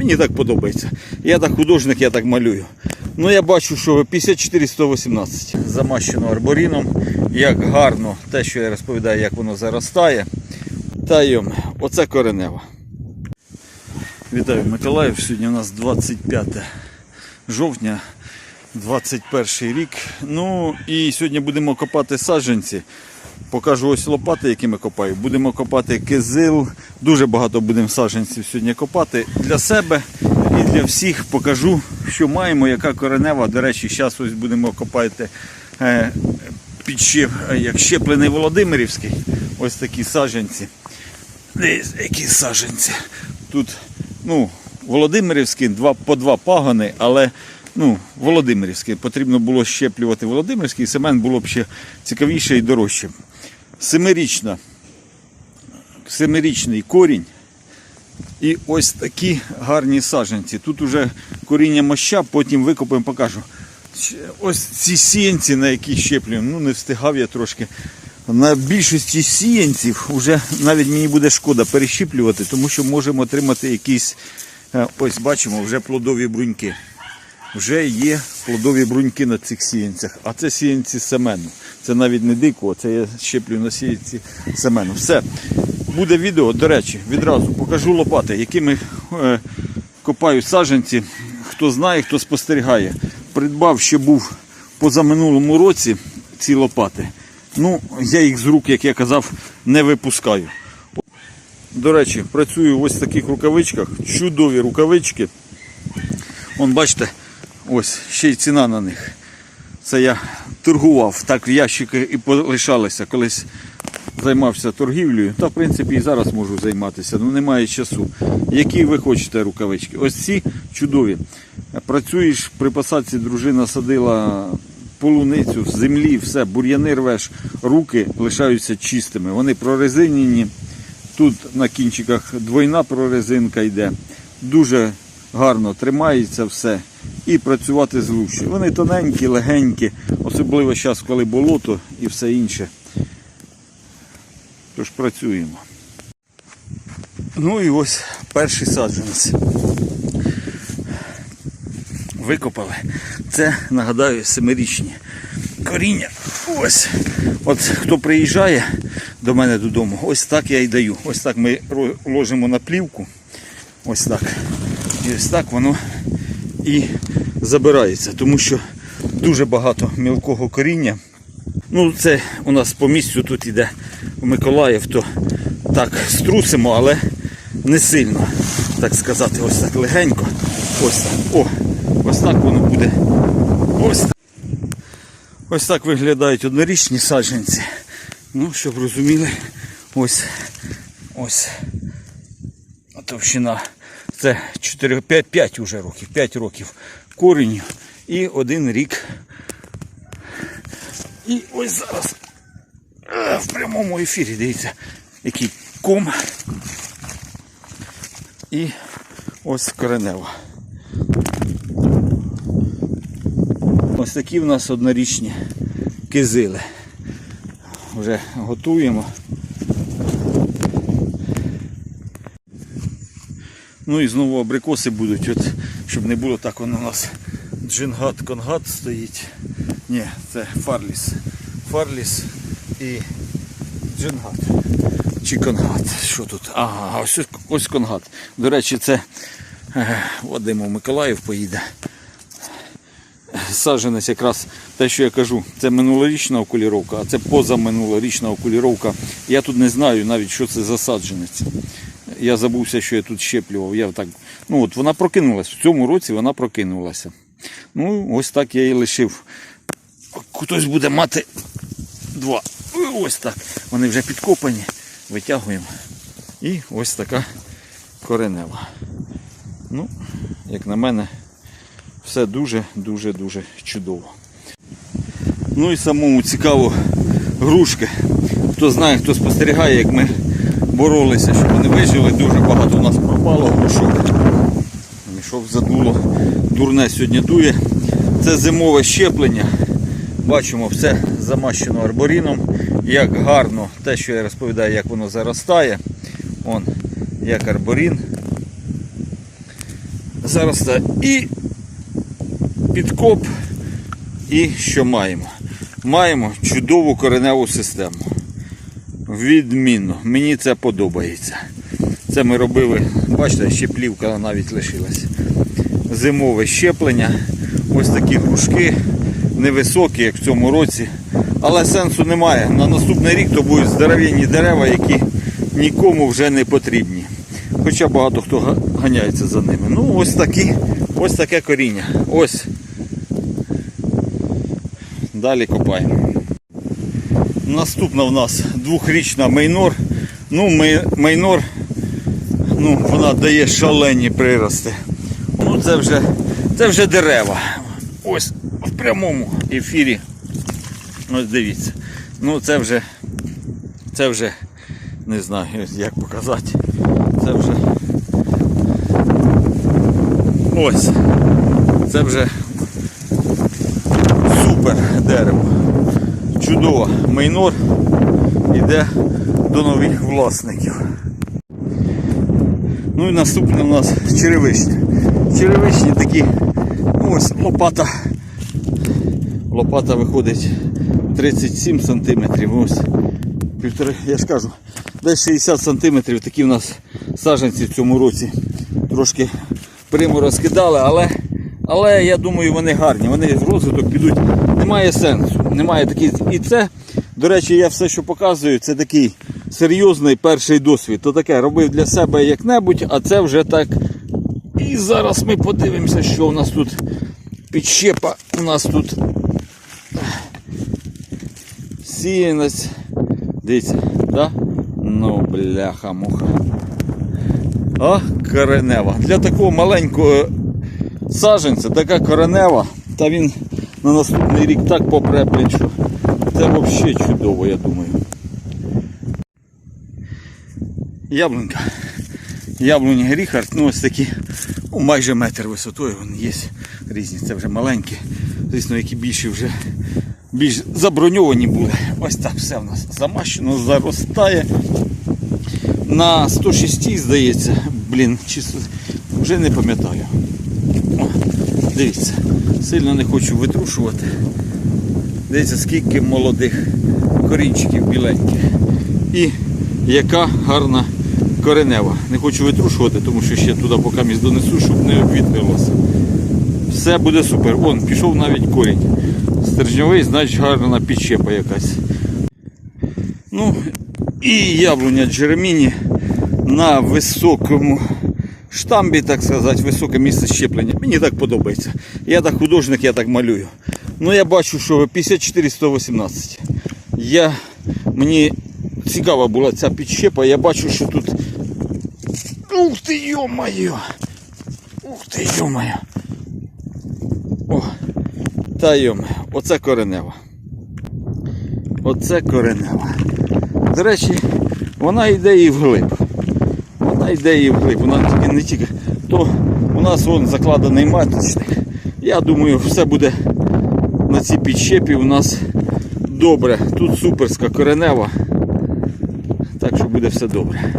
Мені так подобається. Я так художник, я так малюю. Ну я бачу, що 54118 замащено арборіном. Як гарно те, що я розповідаю, як воно заростає. Та йом, оце коренева. Вітаю Миколаїв. Сьогодні у нас 25 жовтня, 21 рік. Ну і сьогодні будемо копати саджанці. Покажу ось лопати, якими копаю. Будемо копати кизил. Дуже багато будемо саджанців сьогодні копати для себе і для всіх. Покажу, що маємо, яка коренева. До речі, зараз ось будемо копати е, підщеп, е, як щеплений Володимирівський. Ось такі. Дивіться, які саджанці. Тут ну, Володимирівський, два, по два пагони, але ну, Володимирівський. Потрібно було щеплювати Володимирський, семен було б ще цікавіше і дорожче. Семирічна, семирічний корінь. І ось такі гарні саджанці. Тут уже коріння моща, потім викопаємо, покажу. Ось ці сіянці, на які щеплюємо, ну не встигав я трошки. На більшості сіянців вже навіть мені буде шкода перещіплювати, тому що можемо отримати якісь, е, ось бачимо, вже плодові бруньки. Вже є плодові бруньки на цих сіянцях, а це сіянці семену. Це навіть не дико, це я щеплю на сіянці семену. Все. Буде відео, до речі, відразу покажу лопати, якими е, копаю саджанці. Хто знає, хто спостерігає. Придбав ще був позаминулому році ці лопати. Ну, я їх з рук, як я казав, не випускаю. До речі, працюю в ось таких рукавичках. Чудові рукавички. Вон, бачите, ось ще й ціна на них. Це я торгував, так в ящики і полишалися. Колись займався торгівлею. Та, в принципі, і зараз можу займатися, але немає часу. Які ви хочете рукавички? Ось ці чудові. Працюєш при посадці, дружина садила полуницю з землі, все, бур'яни рвеш, руки лишаються чистими. Вони прорезинені. Тут на кінчиках двойна прорезинка йде. Дуже гарно тримається все. І працювати зручно. Вони тоненькі, легенькі, особливо зараз, коли болото і все інше. Тож працюємо. Ну і ось перший саджанець. Викопали. Це, нагадаю, семирічні коріння. Ось. От хто приїжджає до мене додому, ось так я і даю. Ось так ми ложимо на плівку. Ось так. Ось так воно і забирається, тому що дуже багато мілкого коріння. Ну, це у нас по місцю тут іде в Миколаїв, то так струсимо, але не сильно, так сказати, ось так легенько. Ось так. О, ось так воно буде. Ось так. Ось так виглядають однорічні саджанці. Ну, щоб розуміли, ось ось товщина. Це 4, 5, 5 уже років, 5 років корінню і один рік. І ось зараз е, в прямому ефірі, дивіться, який ком. І ось коренева. Ось такі в нас однорічні кизили. Вже готуємо. Ну і знову абрикоси будуть, от, щоб не було так, воно у нас джингат конгат стоїть. Ні, це фарліс. Фарліс і джингат. Чи конгат. Що тут? Ага, ось, ось конгат. До речі, це е, Миколаїв поїде. Саджанець якраз те, що я кажу, це минулорічна окуліровка, а це позаминулорічна окуліровка. Я тут не знаю навіть, що це за саджанець. Я забувся, що я тут щеплював. Я так, ну от Вона прокинулася. В цьому році вона прокинулася. Ну, ось так я і лишив. Хтось буде мати два. Ось так. Вони вже підкопані. Витягуємо. І ось така коренева. Ну, як на мене, все дуже-дуже-дуже чудово. Ну і самому цікаво грушки. Хто знає, хто спостерігає, як ми боролися, щоб вони вижили, дуже багато у нас пропало грушок. Мішок задуло, дурне сьогодні дує. Це зимове щеплення. Бачимо, все замащено арборіном. Як гарно те, що я розповідаю, як воно заростає. Он, як арборін. заростає. І підкоп. І що маємо? Маємо чудову кореневу систему. Відмінно. Мені це подобається. Це ми робили, бачите, ще плівка навіть лишилась. Зимове щеплення. Ось такі грушки невисокі, як в цьому році. Але сенсу немає. На наступний рік то будуть здоровенні дерева, які нікому вже не потрібні. Хоча багато хто ганяється за ними. Ну, ось такі, ось таке коріння. Ось. Далі копаємо. Наступна в нас двохрічна Мейнор. Ну, Мейнор, ну, вона дає шалені прирости. Ну, це вже, це вже дерева. Ось в прямому ефірі. Ось дивіться. Ну, це вже, це вже, не знаю, як показати. Це вже. Ось. Це вже супер дерево. Чудово. Мейнор йде до нових власників. Ну і наступне у нас черевичні. Черевичні такі, ну ось лопата. Лопата виходить 37 сантиметрів. Ось півтори, я ж кажу, десь 60 сантиметрів такі у нас саджанці в цьому році. Трошки приму розкидали, але, але я думаю, вони гарні. Вони в розвиток підуть. Немає сенсу. Немає такий. І це, до речі, я все, що показую, це такий серйозний перший досвід. То таке робив для себе як-небудь, а це вже так. І зараз ми подивимося, що у нас тут підщепа. У нас тут сіянець. Дивіться, да? Ну, бляха-муха. О, коренева. Для такого маленького саджанця така коренева, та він на наступний рік так попре, що це взагалі чудово, я думаю. Яблунька. Яблуні Ріхард, ну ось такі, ну, майже метр висотою, вони є різні, це вже маленькі. Звісно, які більші вже більш заброньовані були. Ось так все в нас замащено, заростає. На 106 здається, блін, чисто вже не пам'ятаю. Дивіться, сильно не хочу витрушувати. Дивіться, скільки молодих корінчиків біленьких. І яка гарна коренева. Не хочу витрушувати, тому що ще туди поки місь донесу, щоб не обвітрилося. Все буде супер. Вон, пішов навіть корінь. Стержньовий, значить гарна підщепа якась. Ну, і яблуня Джереміні на високому штамбі, так сказати, високе місце щеплення. Мені так подобається. Я так художник, я так малюю. Ну я бачу, що 54-118. Я, мені цікава була ця підщепа, я бачу, що тут. Ух ти, йо-моє! Ух ти, йо-моє! О, та йоме, оце коренева. Оце коренева. До речі, вона йде і вглиб. Вона йде і. Вона тільки не тільки. То у нас вон закладений маточник. Я думаю, все буде на цій підщепі у нас добре. Тут суперська коренева. Так що буде все добре.